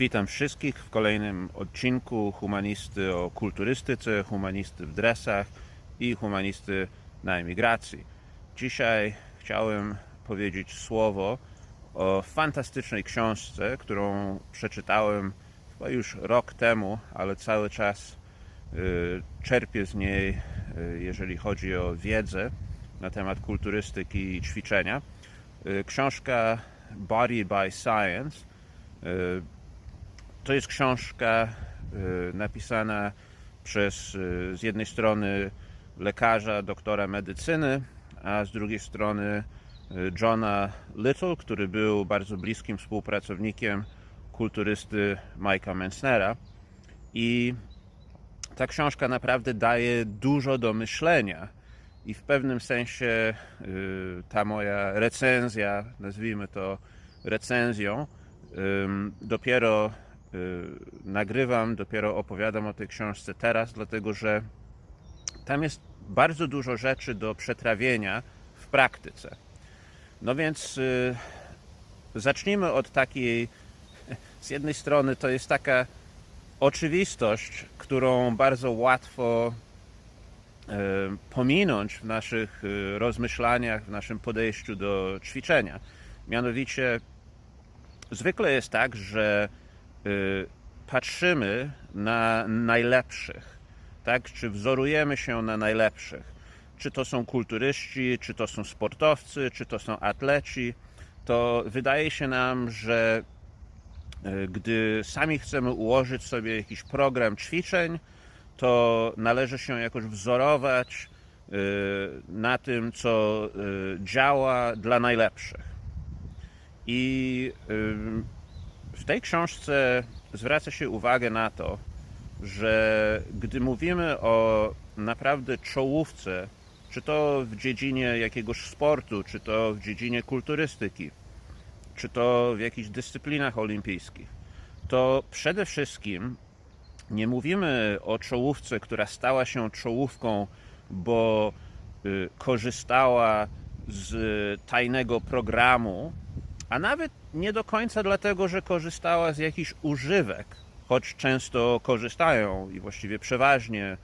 Witam wszystkich w kolejnym odcinku Humanisty o kulturystyce, humanisty w dresach i humanisty na emigracji. Dzisiaj chciałem powiedzieć słowo o fantastycznej książce, którą przeczytałem chyba już rok temu, ale cały czas y, czerpię z niej, y, jeżeli chodzi o wiedzę na temat kulturystyki i ćwiczenia. Y, Książka Body by Science to jest książka y, napisana przez y, z jednej strony lekarza, doktora medycyny, a z drugiej strony y, Johna Little, który był bardzo bliskim współpracownikiem kulturysty Mike'a Mensnera. I ta książka naprawdę daje dużo do myślenia. I w pewnym sensie ta moja recenzja, nazwijmy to recenzją, dopiero nagrywam, dopiero opowiadam o tej książce teraz, dlatego że tam jest bardzo dużo rzeczy do przetrawienia w praktyce. No więc y, zacznijmy od takiej, z jednej strony to jest taka oczywistość, którą bardzo łatwo e, pominąć w naszych rozmyślaniach, w naszym podejściu do ćwiczenia. Mianowicie, zwykle jest tak, że patrzymy na najlepszych, tak? Czy wzorujemy się na najlepszych? Czy to są kulturyści, czy to są sportowcy, czy to są atleci? To wydaje się nam, że e, gdy sami chcemy ułożyć sobie jakiś program ćwiczeń, to należy się jakoś wzorować e, na tym, co działa dla najlepszych. I w tej książce zwraca się uwagę na to, że gdy mówimy o naprawdę czołówce, czy to w dziedzinie jakiegoś sportu, czy to w dziedzinie kulturystyki, czy to w jakichś dyscyplinach olimpijskich, to przede wszystkim nie mówimy o czołówce, która stała się czołówką, bo y, korzystała z tajnego programu, a nawet nie do końca dlatego, że korzystała z jakichś używek, choć często korzystają i właściwie przeważnie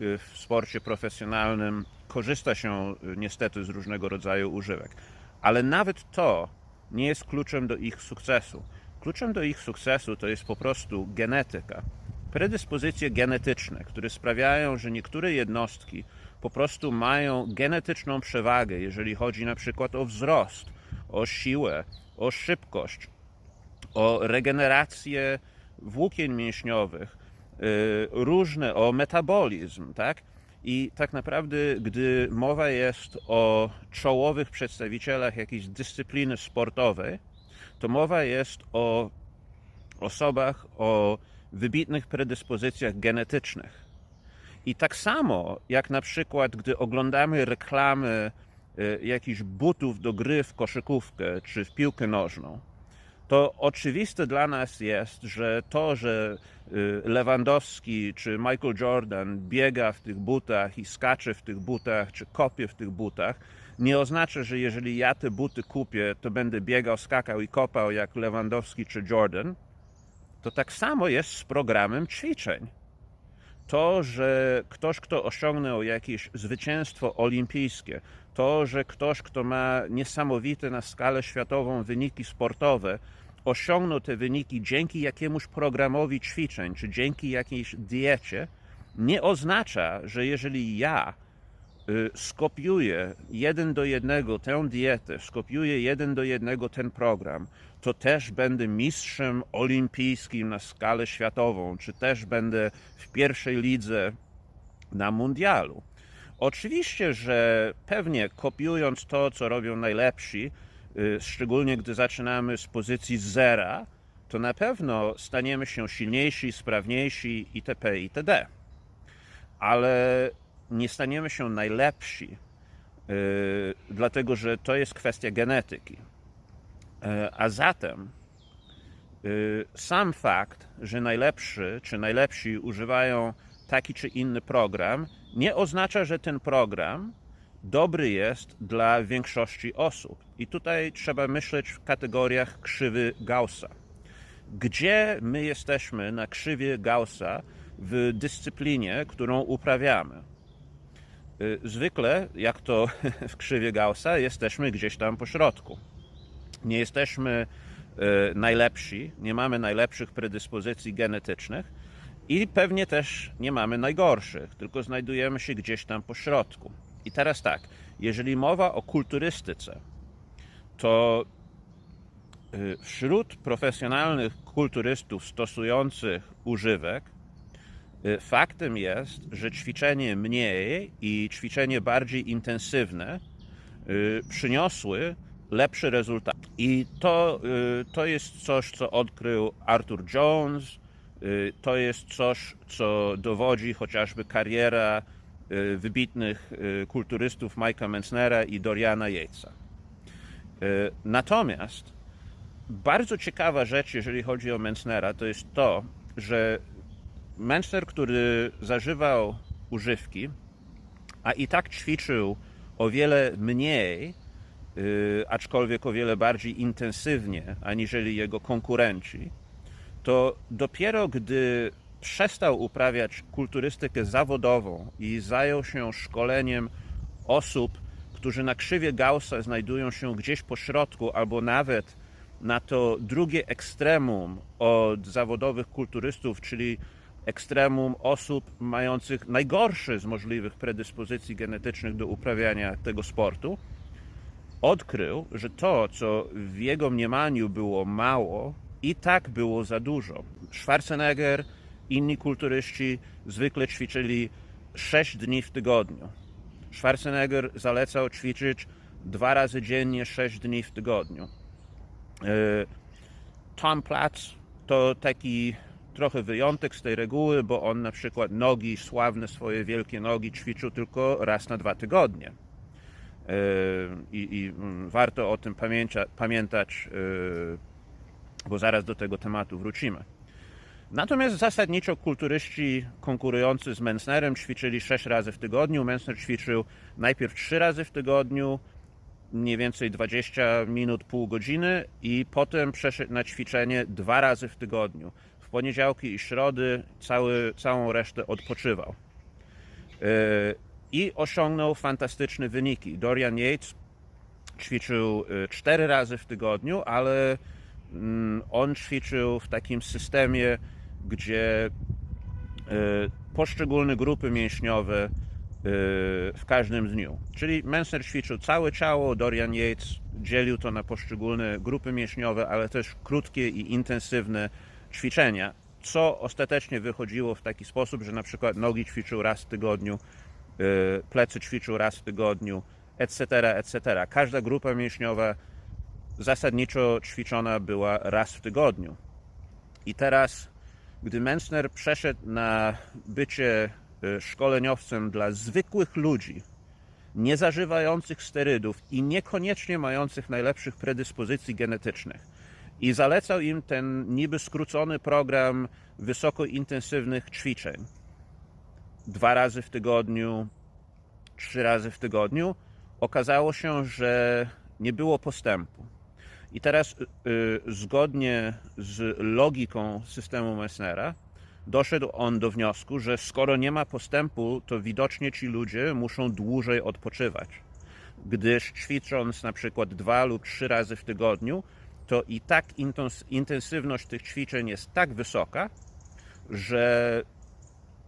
y, w sporcie profesjonalnym korzysta się y, niestety z różnego rodzaju używek. Ale nawet to nie jest kluczem do ich sukcesu. Kluczem do ich sukcesu to jest po prostu genetyka. Predyspozycje genetyczne, które sprawiają, że niektóre jednostki po prostu mają genetyczną przewagę, jeżeli chodzi na przykład o wzrost, o siłę, o szybkość, o regenerację włókien mięśniowych, y, różne, o metabolizm, tak? I tak naprawdę, gdy mowa jest o czołowych przedstawicielach jakiejś dyscypliny sportowej, to mowa jest o osobach o wybitnych predyspozycjach genetycznych. I tak samo, jak na przykład, gdy oglądamy reklamy jakichś butów do gry w koszykówkę czy w piłkę nożną, to oczywiste dla nas jest, że to, że y, Lewandowski czy Michael Jordan biega w tych butach i skacze w tych butach, czy kopie w tych butach, nie oznacza, że jeżeli ja te buty kupię, to będę biegał, skakał i kopał jak Lewandowski czy Jordan. To tak samo jest z programem ćwiczeń. To, że ktoś, kto osiągnął jakieś zwycięstwo olimpijskie, to, że ktoś, kto ma niesamowite na skalę światową wyniki sportowe, osiągnął te wyniki dzięki jakiemuś programowi ćwiczeń, czy dzięki jakiejś diecie, nie oznacza, że jeżeli ja y, skopiuję jeden do jednego tę dietę, skopiuję jeden do jednego ten program, to też będę mistrzem olimpijskim na skalę światową, czy też będę w pierwszej lidze na mundialu. Oczywiście, że pewnie kopiując to, co robią najlepsi, y, szczególnie gdy zaczynamy z pozycji zera, to na pewno staniemy się silniejsi, sprawniejsi itp. itd. Ale nie staniemy się najlepsi, y, dlatego że to jest kwestia genetyki. Y, A zatem sam fakt, że najlepszy czy najlepsi używają taki czy inny program, nie oznacza, że ten program dobry jest dla większości osób. I tutaj trzeba myśleć w kategoriach krzywy Gaussa. gdzie my jesteśmy na krzywie Gaussa w dyscyplinie, którą uprawiamy. Y, Zwykle, jak to w krzywie Gaussa, jesteśmy gdzieś tam po środku. Nie jesteśmy y, najlepsi, nie mamy najlepszych predyspozycji genetycznych i pewnie też nie mamy najgorszych, tylko znajdujemy się gdzieś tam po środku. I teraz tak, jeżeli mowa o kulturystyce, to y, wśród profesjonalnych kulturystów stosujących używek, y, faktem jest, że ćwiczenie mniej i ćwiczenie bardziej intensywne y, przyniosły lepszy rezultat. I to, to jest coś, co odkrył Arthur Jones, to jest coś, co dowodzi chociażby kariera wybitnych kulturystów Mike'a Mensnera i Doriana Yatesa. Natomiast bardzo ciekawa rzecz, jeżeli chodzi o Mensnera, to jest to, że Mensner, który zażywał używki, a i tak ćwiczył o wiele mniej, aczkolwiek o wiele bardziej intensywnie aniżeli jego konkurenci, to dopiero gdy przestał uprawiać kulturystykę zawodową i zajął się szkoleniem osób, którzy na krzywie Gaussa znajdują się gdzieś po środku albo nawet na to drugie ekstremum od zawodowych kulturystów, czyli ekstremum osób mających najgorsze z możliwych predyspozycji genetycznych do uprawiania tego sportu, odkrył, że to, co w jego mniemaniu było mało, i tak było za dużo. Schwarzenegger, inni kulturyści zwykle ćwiczyli 6 dni w tygodniu. Schwarzenegger zalecał ćwiczyć dwa razy dziennie, 6 dni w tygodniu. E, Tom Platz to taki trochę wyjątek z tej reguły, bo on na przykład nogi, sławne swoje wielkie nogi ćwiczył tylko raz na dwa tygodnie. E, I, i mm, warto o tym pamiętać, e, bo zaraz do tego tematu wrócimy. Natomiast zasadniczo kulturyści konkurujący z Mensnerem ćwiczyli 6 razy w tygodniu. Mensner ćwiczył najpierw 3 razy w tygodniu, mniej więcej 20 minut, pół godziny i potem przeszedł na ćwiczenie dwa razy w tygodniu. W poniedziałki i środy cały, całą resztę odpoczywał. E, I osiągnął fantastyczne wyniki. Dorian Yates ćwiczył e, cztery razy w tygodniu, ale on ćwiczył w takim systemie, gdzie e, poszczególne grupy mięśniowe w każdym dniu. Czyli Mensner ćwiczył całe ciało, Dorian Yates dzielił to na poszczególne grupy mięśniowe, ale też krótkie i intensywne ćwiczenia, co ostatecznie wychodziło w taki sposób, że na przykład nogi ćwiczył raz w tygodniu, y, plecy ćwiczył raz w tygodniu, etc., etc. Każda grupa mięśniowa zasadniczo ćwiczona była raz w tygodniu. I teraz, gdy Mensner przeszedł na bycie Y, szkoleniowcem dla zwykłych ludzi, nie zażywających sterydów i niekoniecznie mających najlepszych predyspozycji genetycznych. I zalecał im ten niby skrócony program wysokointensywnych ćwiczeń. Dwa razy w tygodniu, trzy razy w tygodniu. Okazało się, że nie było postępu. I teraz, yy, zgodnie z logiką systemu Messnera, doszedł on do wniosku, że skoro nie ma postępu, to widocznie ci ludzie muszą dłużej odpoczywać. Gdyż ćwicząc na przykład dwa lub trzy razy w tygodniu, to i tak intensywność tych ćwiczeń jest tak wysoka, że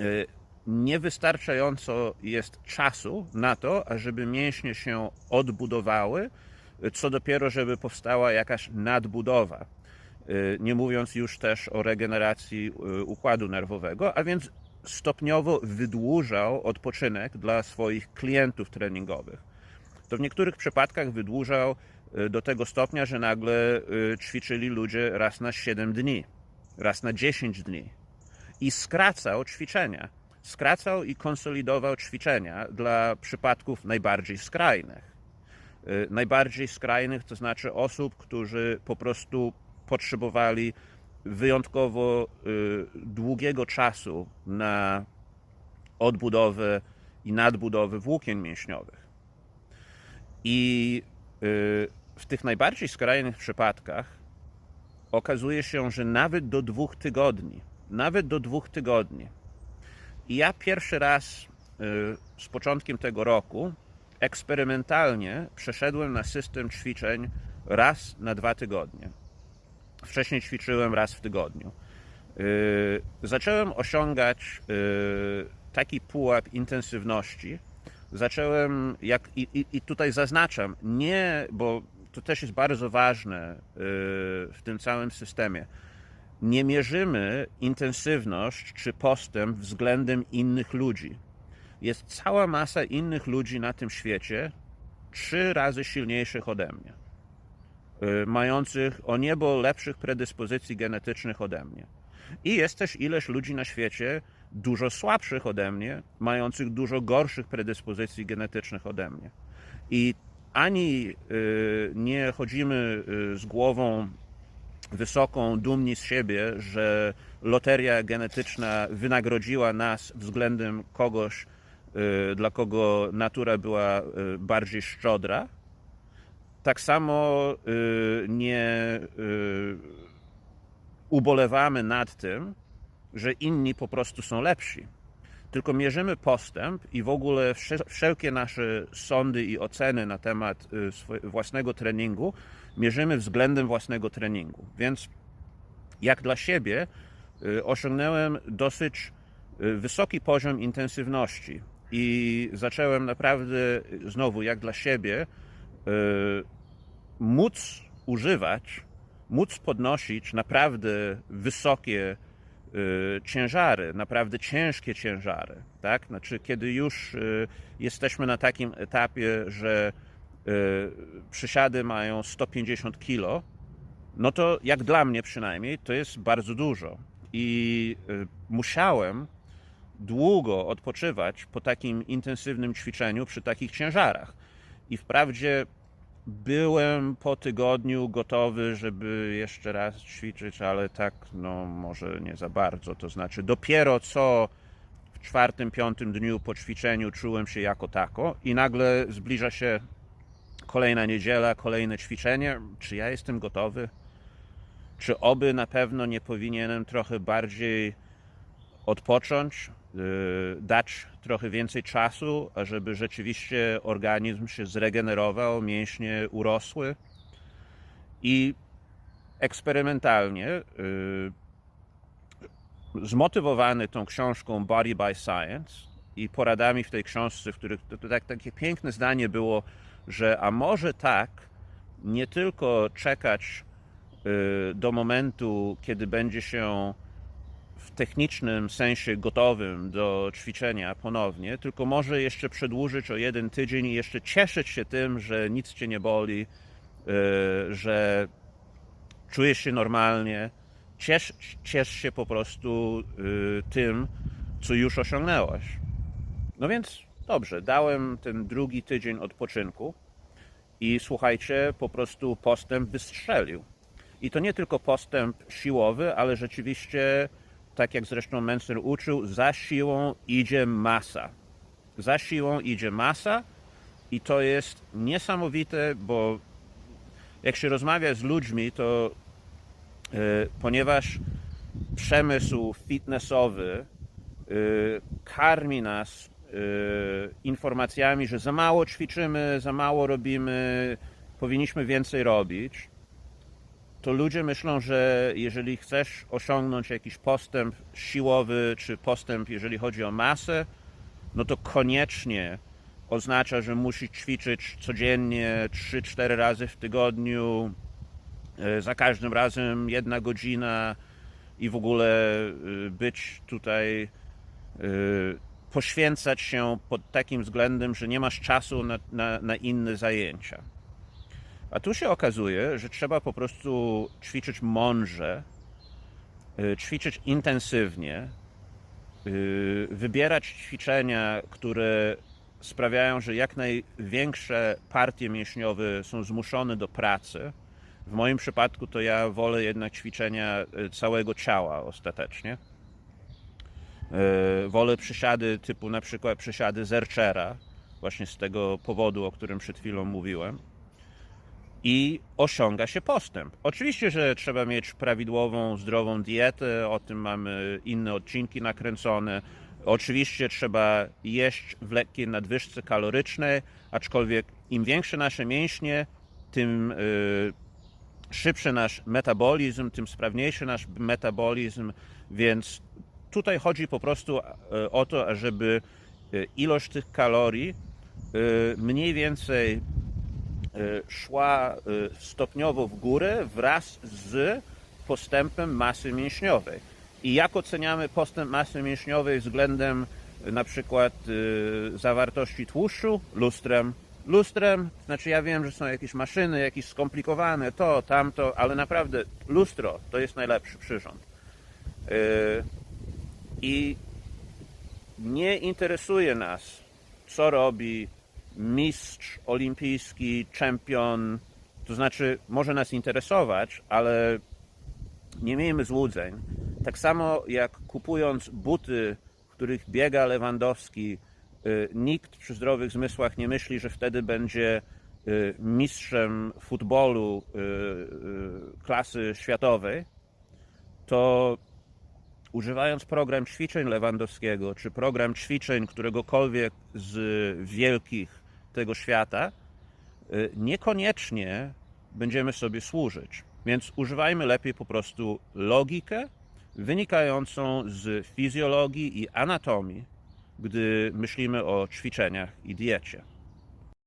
y, niewystarczająco jest czasu na to, ażeby mięśnie się odbudowały, co dopiero, żeby powstała jakaś nadbudowa. Y, nie mówiąc już też o regeneracji y, układu nerwowego, a więc stopniowo wydłużał odpoczynek dla swoich klientów treningowych. To w niektórych przypadkach wydłużał y, do tego stopnia, że nagle ćwiczyli ludzie raz na 7 dni, raz na 10 dni i skracał ćwiczenia. Skracał i konsolidował ćwiczenia dla przypadków najbardziej skrajnych. Najbardziej skrajnych to znaczy osób, którzy po prostu potrzebowali wyjątkowo y, długiego czasu na odbudowę i nadbudowę włókien mięśniowych. I y, w tych najbardziej skrajnych przypadkach okazuje się, że nawet do dwóch tygodni, nawet do dwóch tygodni. I ja pierwszy raz y, z początkiem tego roku eksperymentalnie przeszedłem na system ćwiczeń raz na dwa tygodnie. Wcześniej ćwiczyłem raz w tygodniu. Y, Zacząłem osiągać y, taki pułap intensywności. Zacząłem, jak, i, i, i tutaj zaznaczam, nie, bo to też jest bardzo ważne y, w tym całym systemie. Nie mierzymy intensywność czy postęp względem innych ludzi. Jest cała masa innych ludzi na tym świecie, trzy razy silniejszych ode mnie, y, mających o niebo lepszych predyspozycji genetycznych ode mnie. I jest też ileś ludzi na świecie dużo słabszych ode mnie, mających dużo gorszych predyspozycji genetycznych ode mnie. I ani y, nie chodzimy y, z głową wysoką, dumni z siebie, że loteria genetyczna wynagrodziła nas względem kogoś, dla kogo natura była y, bardziej szczodra. Tak samo y, nie y, ubolewamy nad tym, że inni po prostu są lepsi. Tylko mierzymy postęp i w ogóle wsze- wszelkie nasze sądy i oceny na temat y, własnego treningu mierzymy względem własnego treningu. Więc jak dla siebie y, osiągnąłem dosyć y, wysoki poziom intensywności i zacząłem naprawdę znowu jak dla siebie y, móc używać, móc podnosić naprawdę wysokie y, ciężary, naprawdę ciężkie ciężary, tak? Znaczy, kiedy już y, jesteśmy na takim etapie, że przysiady mają 150 kg, no to jak dla mnie przynajmniej, to jest bardzo dużo. I musiałem długo odpoczywać po takim intensywnym ćwiczeniu przy takich ciężarach. I wprawdzie byłem po tygodniu gotowy, żeby jeszcze raz ćwiczyć, ale tak, no może nie za bardzo. To znaczy, dopiero co w czwartym, piątym dniu po ćwiczeniu czułem się jako tako, i nagle zbliża się kolejna niedziela, kolejne ćwiczenie. Czy ja jestem gotowy? Czy oby na pewno nie powinienem trochę bardziej odpocząć, yy, dać trochę więcej czasu, ażeby rzeczywiście organizm się zregenerował, mięśnie urosły i eksperymentalnie, yy, zmotywowany tą książką Body by Science i poradami w tej książce, w których to, to tak, takie piękne zdanie było, że a może tak, nie tylko czekać yy, do momentu, kiedy będzie się w technicznym sensie gotowym do ćwiczenia ponownie, tylko może jeszcze przedłużyć o jeden tydzień i jeszcze cieszyć się tym, że nic cię nie boli, yy, że czujesz się normalnie. Ciesz, ciesz się po prostu yy, tym, co już osiągnęłaś. No więc dobrze, dałem ten drugi tydzień odpoczynku i słuchajcie, po prostu postęp wystrzelił. I to nie tylko postęp siłowy, ale rzeczywiście, tak jak zresztą Menser uczył, za siłą idzie masa. Za siłą idzie masa i to jest niesamowite, bo jak się rozmawia z ludźmi, to e, ponieważ przemysł fitnessowy e, karmi nas e, informacjami, że za mało ćwiczymy, za mało robimy, powinniśmy więcej robić, to ludzie myślą, że jeżeli chcesz osiągnąć jakiś postęp siłowy, czy postęp, jeżeli chodzi o masę, no to koniecznie oznacza, że musisz ćwiczyć codziennie 3-4 razy w tygodniu, e, za każdym razem jedna godzina i w ogóle e, być tutaj, e, poświęcać się pod takim względem, że nie masz czasu na, na, na inne zajęcia. A tu się okazuje, że trzeba po prostu ćwiczyć mądrze, y, ćwiczyć intensywnie, y, wybierać ćwiczenia, które sprawiają, że jak największe partie mięśniowe są zmuszone do pracy. W moim przypadku to ja wolę jednak ćwiczenia y, całego ciała ostatecznie. Wolę przysiady typu na przykład przysiady zerczera, właśnie z tego powodu, o którym przed chwilą mówiłem i osiąga się postęp. Oczywiście, że trzeba mieć prawidłową, zdrową dietę, o tym mamy inne odcinki nakręcone. Oczywiście trzeba jeść w lekkiej nadwyżce kalorycznej, aczkolwiek im większe nasze mięśnie, tym y, szybszy nasz metabolizm, tym sprawniejszy nasz metabolizm, więc tutaj chodzi po prostu e, o to, żeby e, ilość tych kalorii mniej więcej szła e, stopniowo w górę wraz z postępem masy mięśniowej. I jak oceniamy postęp masy mięśniowej względem e, na przykład zawartości tłuszczu? Lustrem. Lustrem, znaczy ja wiem, że są jakieś maszyny, jakieś skomplikowane, to, tamto, ale naprawdę lustro to jest najlepszy przyrząd. I nie interesuje nas, co robi mistrz olimpijski, czempion. To znaczy, może nas interesować, ale nie miejmy złudzeń. Tak samo jak kupując buty, w których biega Lewandowski, y, nikt przy zdrowych zmysłach nie myśli, że wtedy będzie y, mistrzem futbolu y, klasy światowej, to używając program ćwiczeń Lewandowskiego, czy program ćwiczeń któregokolwiek z wielkich tego świata, y, niekoniecznie będziemy sobie służyć. Więc używajmy lepiej po prostu logikę wynikającą z fizjologii i anatomii, gdy myślimy o ćwiczeniach i diecie.